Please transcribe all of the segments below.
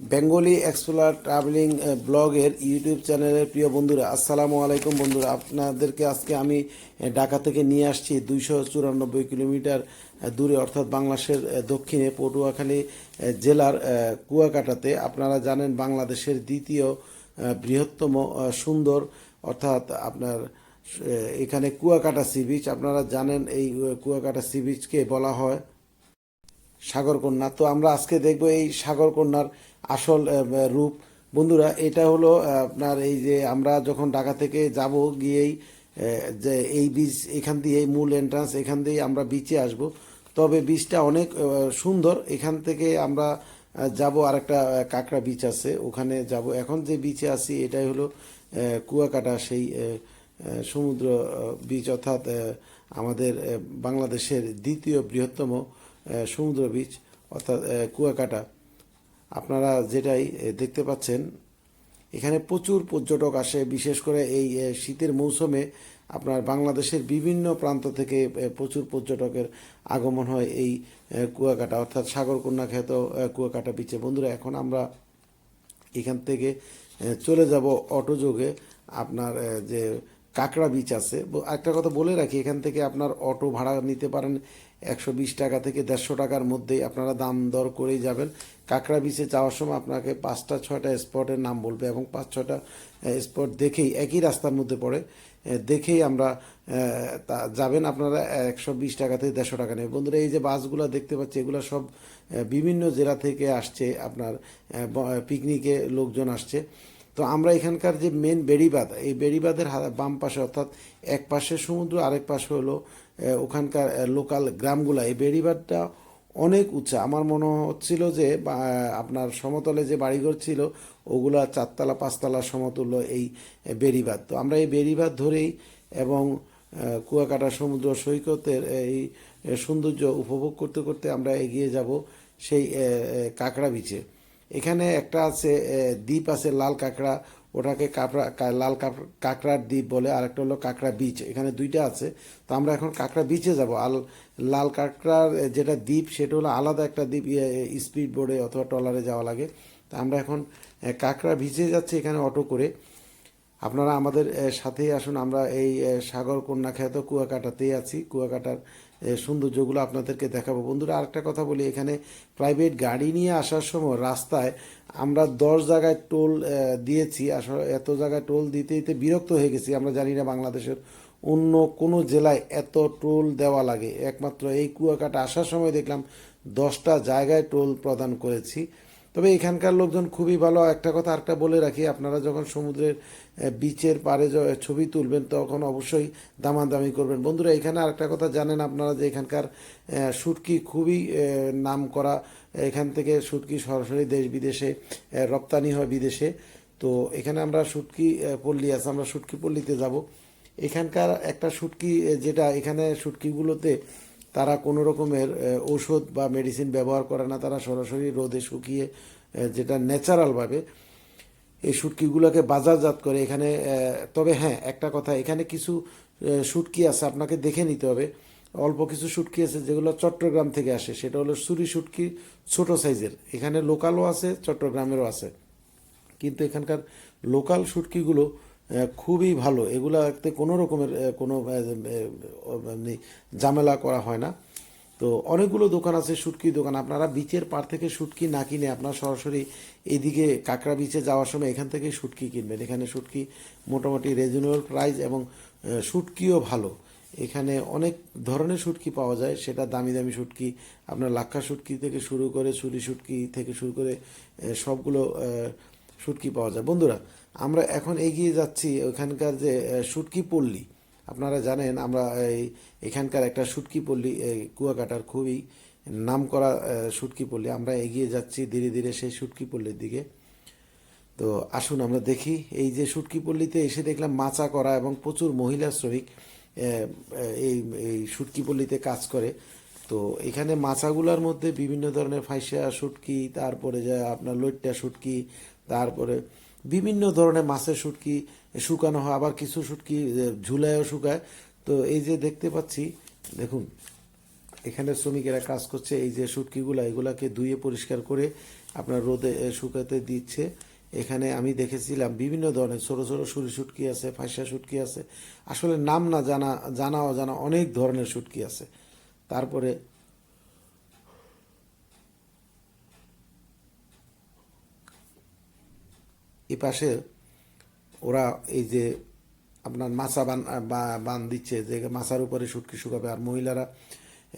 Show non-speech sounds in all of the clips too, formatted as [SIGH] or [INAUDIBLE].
Bengali explorer travelling ব্লগের YouTube চ্যানেলের প্রিয় বন্ধুরা, আসসালামু আলাইকুম বন্ধুরা। আপনাদেরকে আজকে আমি ঢাকা থেকে নিয়ে আসছি দুইশো চুরানব্বই কিলোমিটার দূরে, অর্থাৎ বাংলাদেশের দক্ষিণে পটুয়াখালী জেলার কুয়াকাটাতে। আপনারা জানেন বাংলাদেশের দ্বিতীয় বৃহত্তম সুন্দর, অর্থাৎ আপনার এখানে কুয়াকাটা সি বিচ। আপনারা জানেন এই কুয়াকাটা সি বিচকে বলা হয় সাগরকন্যা। তো আমরা আজকে দেখব এই সাগরকন্যার আসল রূপ। বন্ধুরা, এটা হলো আপনার এই যে আমরা যখন ঢাকা থেকে যাব গিয়েই যে এই বীজ এখান দিয়ে মূল এন্ট্রান্স এখান দিয়ে আমরা বিচে আসব। তবে বীজটা অনেক সুন্দর। এখান থেকে আমরা যাব আর একটা কাঁকড়া বিচ আছে, ওখানে যাব। এখন যে বিচে আছি, এটাই হলো কুয়াকাটা সেই সমুদ্র বিচ অর্থাৎ আমাদের বাংলাদেশের দ্বিতীয় বৃহত্তম সমুদ্র বিচ অর্থাৎ কুয়াকাটা, আপনারা যেটাই দেখতে পাচ্ছেন, এখানে প্রচুর পর্যটক আসে, বিশেষ করে এই শীতের মৌসুমে আপনার বাংলাদেশের বিভিন্ন প্রান্ত থেকে প্রচুর পর্যটকের আগমন হয় এই কুয়াকাটা, অর্থাৎ সাগরকন্যা খ্যাত কুয়াকাটা বিচে বন্ধুরা, এখন আমরা এখান থেকে চলে যাব অটোযোগে আপনার যে কাঁকড়া বিচ আছে। একটা কথা বলে রাখি, এখান থেকে আপনার অটো ভাড়া নিতে পারেন একশো বিশ টাকা থেকে দেড়শো টাকার মধ্যেই আপনারা দাম দর করেই যাবেন। কাঁকড়া বিচে যাওয়ার সময় আপনাকে পাঁচটা, ছয়টা স্পটের নাম বলবে এবং পাঁচ, ছয়টা স্পট দেখেই, একই রাস্তার মধ্যে পড়ে দেখেই আমরা তা, যাবেন আপনারা একশো বিশ টাকা থেকে দেড়শো টাকা নেবে বন্ধুরা, এই যে বাসগুলো দেখতে পাচ্ছি, এগুলো সব বিভিন্ন জেলা থেকে আসছে আপনার পিকনিকে লোকজন আসছে। তো আমরা এখানকার যে মেন বেড়িবাঁধ, এই বেড়িবাঁধের বাম পাশে অর্থাৎ এক পাশে সমুদ্র, আরেক পাশে হলো ওখানকার লোকাল গ্রামগুলা। এই বেড়িবাঁধটা অনেক উঁচা। আমার মনে হচ্ছিল যে আপনার সমতলে যে বাড়িঘর ছিল, ওগুলা চারতলা, পাঁচতলা সমতুল্য এই বেড়িবাঁধ। তো আমরা এই বেড়িবাঁধ ধরেই এবং কুয়াকাটা সমুদ্র সৈকতের এই সৌন্দর্য উপভোগ করতে করতে আমরা এগিয়ে যাব সেই কাঁকড়া বিচে এখানে একটা আছে দ্বীপ আছে লাল কাঁকড়া, ওটাকে কাঁকড়া লাল কাঁকড়া- কাঁকড়ার দ্বীপ বলে আর একটা হলো কাঁকড়া বিচ, এখানে দুইটা আছে। তো আমরা এখন কাঁকড়া বিচে যাব। আল লাল কাঁকড়ার যেটা দ্বীপ, সেটা হলো আলাদা একটা দ্বীপ স্পিড বোর্ডে অথবা ট্রলারে যাওয়া লাগে। তো আমরা এখন কাঁকড়া বিচে যাচ্ছি এখানে অটো করে। আপনারা আমাদের সাথেই আসুন। আমরা এই সাগর কন্যা খ্যাত কুয়াকাটাতেই আছি। কুয়াকাটার সৌন্দর্যগুলো আপনাদেরকে দেখাবো। বন্ধুরা, আরেকটা কথা বলি, এখানে প্রাইভেট গাড়ি নিয়ে আসার সময় রাস্তায় আমরা দশ জায়গায় টোল দিয়েছি। আসলে এত জায়গায় টোল দিতে দিতে বিরক্ত হয়ে গেছি। আমরা জানি না বাংলাদেশের অন্য কোনো জেলায় এত টোল দেওয়া লাগে। একমাত্র এই কুয়াকাটা আসার সময় দেখলাম দশটা জায়গায় টোল প্রদান করেছি। তবে এখানকার লোকজন খুবই ভালো। একটা কথা আরেকটা বলে রাখি, আপনারা যখন সমুদ্রের বিচের য- ছবি তুলবেন, তখন অবশ্যই দামাদামি করবেন। বন্ধুরা, এখানে আরেকটা কথা জানেন আপনারা যে, এখানকার শুটকি খুবই নাম করা এখান থেকে শুটকি সরাসরি দেশ বিদেশে রপ্তানি হয় বিদেশে। তো এখানে আমরা শুটকি পল্লী আছে, আমরা শুটকি পল্লীতে যাব। এখানকার একটা শুটকি যেটা এখানে শুটকিগুলোতে তারা কোনো রকমের ঔষধ বা মেডিসিন ব্যবহার করে না, তারা সরাসরি রোদে শুকিয়ে যেটা ন্যাচারালভাবে এই শুটকিগুলোকে বাজারজাত করে এখানে তবে হ্যাঁ একটা কথা, এখানে কিছু শুটকি আছে, আপনাকে দেখে নিতে হবে। অল্প কিছু শুটকি আছে যেগুলো চট্টগ্রাম থেকে আসে, সেটা হলো সুরি শুটকি ছোট সাইজের। এখানে লোকালও আছে, চট্টগ্রামেরও আছে। কিন্তু এখানকার লোকাল শুটকিগুলো খুবই ভালো। এগুলাতে কোনো রকমের কোনো ঝামেলা করা হয় না। তো অনেকগুলো দোকান আছে শুটকি দোকান। আপনারা বিচের পার থেকে শুটকি না কিনে আপনারা সরাসরি এইদিকে কাঁকড়া বিচে যাওয়ার সময় এখান থেকে শুটকি কিনবেন। এখানে শুটকি মোটামুটি রিজনেবল প্রাইস এবং শুটকিও ভালো। এখানে অনেক ধরনের শুটকি পাওয়া যায়। সেটা দামি দামি শুটকি, আপনার লাক্ষা শুটকি থেকে শুরু করে ছুরি শুটকি থেকে শুরু করে সবগুলো শুটকি পাওয়া যায়। বন্ধুরা, আমরা এখন এগিয়ে যাচ্ছি ওখানকার যে শুটকি পল্লী। আপনারা জানেন আমরা এই এখানকার একটা শুটকি পল্লী কুয়াকাটার খুবই নামকরা আহ, শুটকি পল্লী। আমরা এগিয়ে যাচ্ছি ধীরে ধীরে সেই শুটকি পল্লীর দিকে। তো আসুন আমরা দেখি এই যে শুটকি পল্লীতে এসে দেখলাম মাচা করা এবং প্রচুর মহিলা শ্রমিক এই এই শুটকি পল্লীতে কাজ করে। তো এখানে মাচাগুলোর মধ্যে বিভিন্ন ধরনের ফাইসা শুটকি তারপরে যে আপনার লইট্টা শুটকি তারপরে বিভিন্ন ধরনের মাছের শুটকি শুকানো হয়, আবার কিছু শুটকি ঝুলায়ও শুকায়। তো এই যে দেখতে পাচ্ছি, দেখুন, এখানে শ্রমিকেরা কাজ করছে, এই যে শুটকিগুলো, এগুলাকে ধুয়ে পরিষ্কার করে আপনার রোদে শুকাতে দিচ্ছে। এখানে আমি দেখেছিলাম বিভিন্ন ধরনের, ছোট ছোট সুরি শুটকি আছে ফাঁসা শুটকি আছে। আসলে নাম না জানা জানা অজানা অনেক ধরনের শুটকি আছে। তারপরে এই পাশে ওরা এই যে আপনার মাছা বান বান দিচ্ছে যে মাছার উপরে শুটকি শুকাবে। আর মহিলারা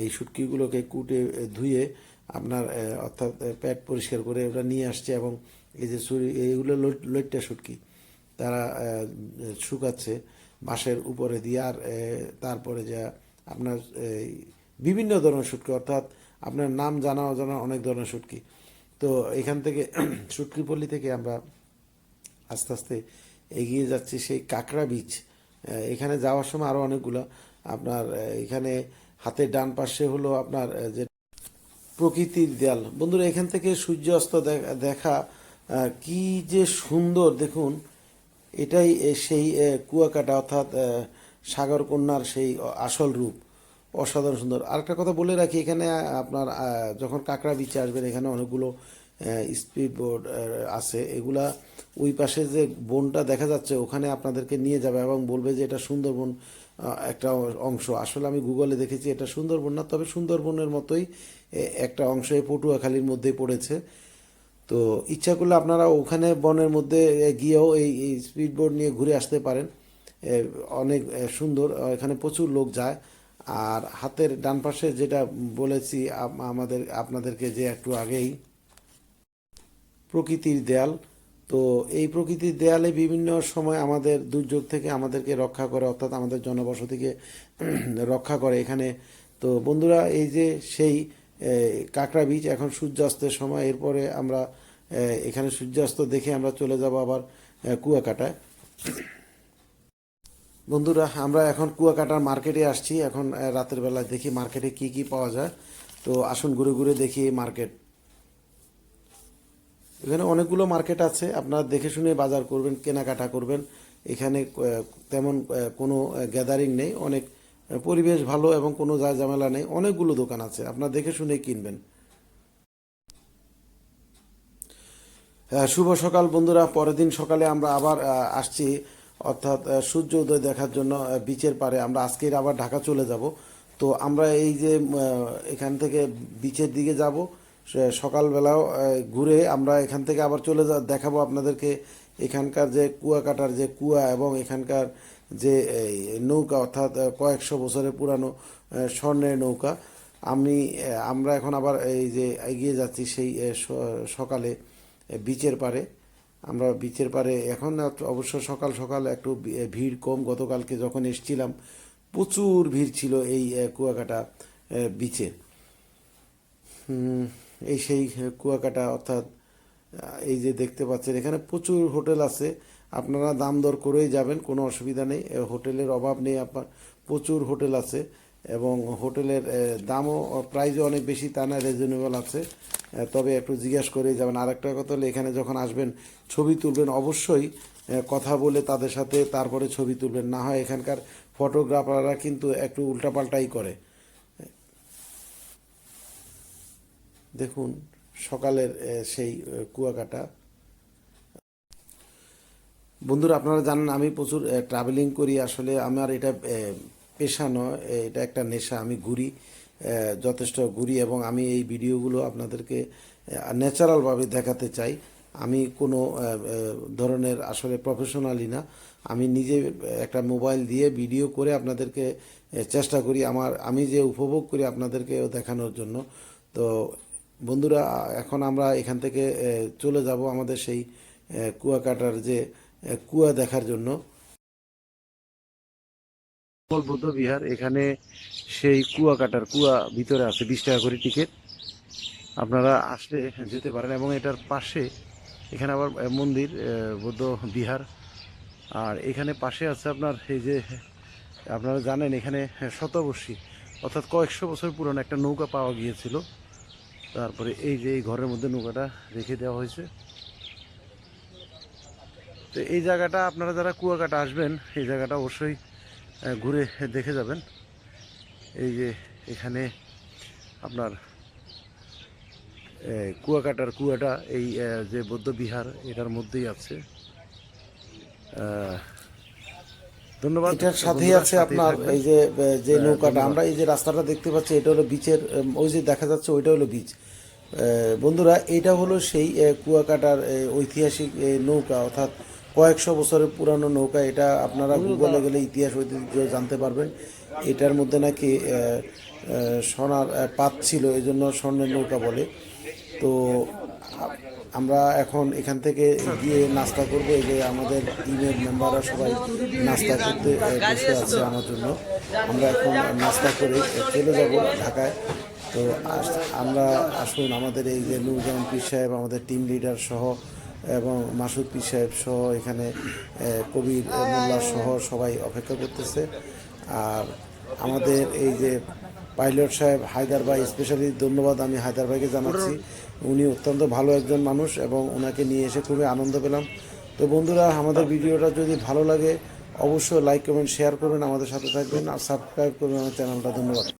এই শুটকিগুলোকে কুটে ধুয়ে আপনার অর্থাৎ এ, পেট পরিষ্কার করে ওরা নিয়ে আসছে এবং এই যে ছুরি এইগুলো লইট্টা শুটকি তারা শুকাচ্ছে বাঁশের উপরে দিয়ে। আর তারপরে যা আপনার বিভিন্ন ধরনের শুটকি অর্থাৎ আপনার নাম জানা অজানা অনেক ধরনের শুটকি। তো এখান থেকে [CLEARS THROAT] শুটকি পল্লী থেকে আমরা আস্তে আস্তে এগিয়ে যাচ্ছে সেই কাঁকড়া বীচ এখানে যাওয়ার সময় আরও অনেকগুলো। আপনার এখানে হাতের ডান পাশে হলো আপনার যে প্রকৃতির দেয়াল। বন্ধুরা এখান থেকে সূর্যাস্ত দেখা কি যে সুন্দর। দেখুন এটাই সেই কুয়াকাটা অর্থাৎ আহ, সাগর কন্যার সেই আসল রূপ। অসাধারণ সুন্দর। আরেকটা কথা বলে রাখি এখানে আপনার যখন কাঁকড়া বিচে আসবেন এখানে অনেকগুলো স্পিড বোর্ড আছে। এগুলা ওই পাশে যে বনটা দেখা যাচ্ছে, ওখানে আপনাদেরকে নিয়ে যাবে এবং বলবে যে এটা সুন্দরবন একটা অংশ। আসলে আমি গুগলে দেখেছি এটা সুন্দরবন না, তবে সুন্দরবনের মতোই একটা অংশ এই পটুয়াখালীর মধ্যেই পড়েছে। তো ইচ্ছা করলে আপনারা ওখানে বনের মধ্যে গিয়েও এই এই স্পিড বোর্ড নিয়ে ঘুরে আসতে পারেন। অনেক সুন্দর এখানে প্রচুর লোক যায়। আর হাতের ডান পাশে যেটা বলেছি আমাদের, আপনাদেরকে যে একটু আগেই, প্রকৃতির দেয়াল। তো এই প্রকৃতির দেয়ালে বিভিন্ন সময় আমাদের দুর্যোগ থেকে আমাদেরকে রক্ষা করে, অর্থাৎ আমাদের জনবসতিকে [CLEARS THROAT] রক্ষা করে এখানে। তো বন্ধুরা, এই যে সেই কাঁকড়া বীজ এখন সূর্যাস্তের সময়, এরপরে আমরা এখানে সূর্যাস্ত দেখে আমরা চলে যাব আবার কুয়াকাটায়। বন্ধুরা, আমরা এখন কুয়াকাটার মার্কেটে আসছি। এখন রাতের বেলা দেখি মার্কেটে কি কি পাওয়া যায়। তো আসুন ঘুরে ঘুরে দেখি এই মার্কেট। এখানে অনেকগুলো মার্কেট আছে, আপনারা দেখে শুনে বাজার করবেন, কেনাকাটা করবেন। এখানে তেমন কোনো গ্যাদারিং নেই, অনেক পরিবেশ ভালো এবং কোনো যা ঝামেলা নেই, অনেকগুলো দোকান আছে, আপনারা দেখে শুনে কিনবেন। শুভ সকাল বন্ধুরা, পরের দিন সকালে আমরা আবার আসছি, অর্থাৎ সূর্য উদয় দেখার জন্য বিচের পারে আমরা আজকের আবার ঢাকা চলে যাব। তো আমরা এই যে এখান থেকে বিচের দিকে যাব সকালবেলাও ঘুরে আমরা এখান থেকে আবার চলে যা দেখাবো আপনাদেরকে এখানকার যে কুয়াকাটার যে কুয়া এবং এখানকার যে নৌকা অর্থাৎ কয়েকশো বছরের পুরানো স্বর্ণের নৌকা। আমি আমরা এখন আবার এই যে এগিয়ে যাচ্ছি সেই সকালে বিচের পারে আমরা বিচের পারে এখন অবশ্য সকাল সকাল একটু ভিড় কম। গতকালকে যখন এসছিলাম প্রচুর ভিড় ছিল এই কুয়াকাটা বিচে। হুম, এই সেই কুয়াকাটা অর্থাৎ এই যে দেখতে পাচ্ছেন, এখানে প্রচুর হোটেল আছে। আপনারা দাম দর করেই যাবেন, কোনো অসুবিধা নেই। হোটেলের অভাব নেই আপনার, প্রচুর হোটেল আছে এবং হোটেলের দামও, প্রাইসও অনেক বেশি, তা না রিজনেবল আছে। তবে একটু জিজ্ঞাসা করেই যাবেন। আরেকটা কথা হলো, এখানে যখন আসবেন, ছবি তুলবেন, অবশ্যই কথা বলে তাদের সাথে তারপরে ছবি তুলবেন। না হয় এখানকার ফটোগ্রাফাররা কিন্তু একটু উল্টাপাল্টাই করে। দেখুন, সকালের সেই কুয়াকাটা। বন্ধুরা, আপনারা জানেন আমি প্রচুর ট্রাভেলিং করি। আসলে আমার এটা পেশা নয় এটা একটা নেশা। আমি ঘুরি যথেষ্ট ঘুরি এবং আমি এই ভিডিওগুলো আপনাদেরকে ন্যাচারালভাবে দেখাতে চাই। আমি কোনো ধরনের আসলে প্রফেশনালি না। আমি নিজে একটা মোবাইল দিয়ে ভিডিও করে আপনাদেরকে চেষ্টা করি আমার, আমি যে উপভোগ করি আপনাদেরকে দেখানোর জন্য। তো বন্ধুরা, এখন আমরা এখান থেকে চলে যাব আমাদের সেই কুয়াকাটার যে কুয়া দেখার জন্য। বৌদ্ধ বিহার, এখানে সেই কুয়াকাটার কুয়া ভিতরে আছে বিশ টাকা করে টিকিট। আপনারা আসলে যেতে পারেন এবং এটার পাশে, এখানে আবার মন্দির বৌদ্ধ বিহার। আর এখানে পাশে আছে আপনার এই যে, আপনারা জানেন এখানে শতবর্ষী, অর্থাৎ কয়েকশো বছর পুরনো একটা নৌকা পাওয়া গিয়েছিল। তারপরে এই যে এই ঘরের মধ্যে নৌকাটা রেখে দেওয়া হয়েছে। তো এই জায়গাটা আপনারা যারা কুয়াকাটা আসবেন, এই জায়গাটা অবশ্যই ঘুরে দেখে যাবেন। এই যে এখানে আপনার কুয়াকাটার কুয়াটা, এই যে বৌদ্ধ বিহার এটার মধ্যেই আছে। ধন্যবাদ। এটার সাথেই আছে আপনার এই যে যে নৌকাটা। আমরা এই যে রাস্তাটা দেখতে পাচ্ছি এটা হলো বিচের ওই যে দেখা যাচ্ছে ওইটা হলো বিচ বন্ধুরা এটা হলো সেই কুয়াকাটার ঐতিহাসিক নৌকা। অর্থাৎ কয়েকশো বছরের পুরানো নৌকা। এটা আপনারা গুগলে গেলে ইতিহাস ঐতিহ্য জানতে পারবেন। এটার মধ্যে নাকি সোনার পাত ছিল এই জন্য স্বর্ণের নৌকা বলে। তো আমরা এখন এখান থেকে গিয়ে নাস্তা করব। এই যে আমাদের টিমের মেম্বাররা সবাই নাস্তা করতে বসে আছে আমার জন্য। আমরা এখন নাস্তা করে চলে যাব ঢাকায়। তো আমরা আসুন আমাদের এই যে নুরজামান পীর সাহেব, আমাদের টিম লিডার সহ এবং মাসুদ পীর সাহেব সহ এখানে কবির মোল্লা সহ সবাই অপেক্ষা করতেছে। আর আমাদের এই যে পাইলট সাহেব হায়দার ভাই স্পেশালি ধন্যবাদ আমি হায়দার ভাইকে জানাচ্ছি। উনি অত্যন্ত ভালো একজন মানুষ এবং ওনাকে নিয়ে এসে খুবই আনন্দ পেলাম। তো বন্ধুরা, আমাদের ভিডিওটা যদি ভালো লাগে, অবশ্যই লাইক কমেন্ট শেয়ার করবেন, আমাদের সাথে থাকবেন আর সাবস্ক্রাইব করবেন আমার চ্যানেলটা। ধন্যবাদ।